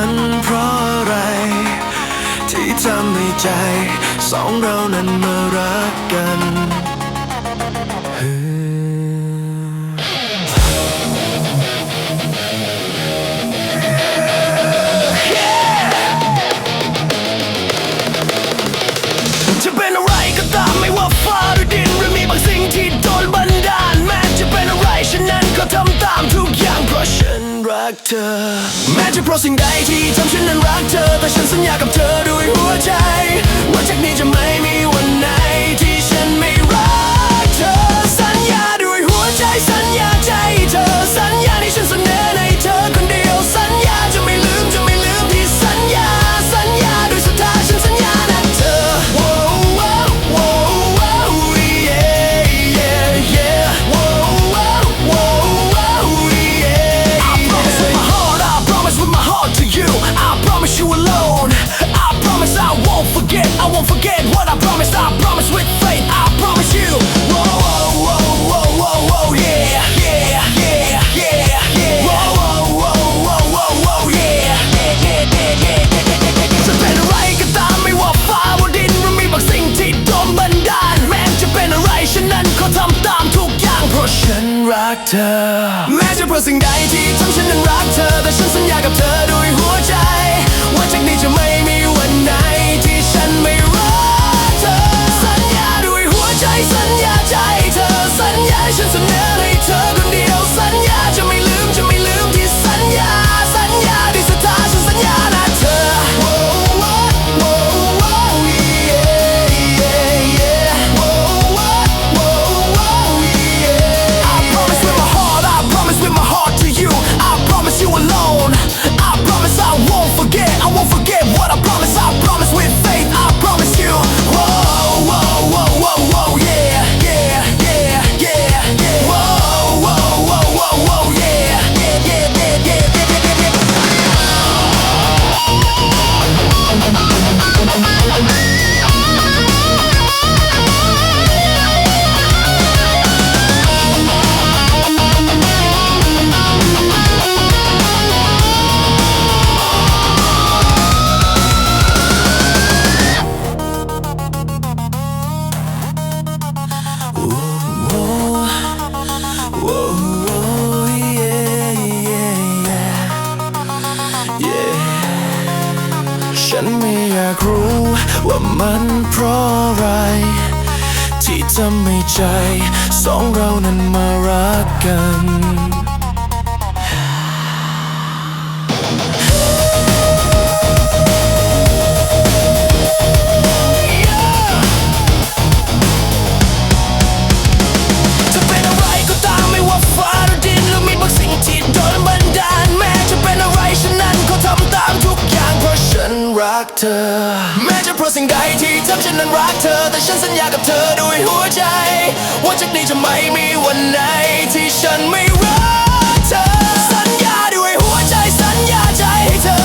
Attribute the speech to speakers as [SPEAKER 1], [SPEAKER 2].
[SPEAKER 1] ันเพราะอะไร ที่ทำให้ใจ สองเรานั้นมารักกัน เธอ แม้จะเพราะสิ่งใดที่ทำฉันนั้นรักเธอักเธอ แม้จะเพื่อสิ่งใดที่ทำฉันนั้นรักเธอ แต่ฉันสัญญากับเธอด้วยหัวใจ ว่าจากนี้จะไม่มีวันไหนที่ฉันไม่รักเธอ สัญญาด้วยหัวใจ สัญญาใจเธอ สัญญาฉันเสนอ my heart ากรู้ว่ามันเพราะอะไร ที่ทำให้ใจ สองเรานั้นมารักกัน รักเธอ แม้จะเพราะสิ่งใดที่ทำฉันนั้นรักเธอ แต่ฉันสัญญากับเธอด้วยหัวใจ ว่าจากนี้จะไม่มีวันไหนที่ฉันไม่รักเธอ สัญญาด้วยหัวใจสัญญาใจให้เธอ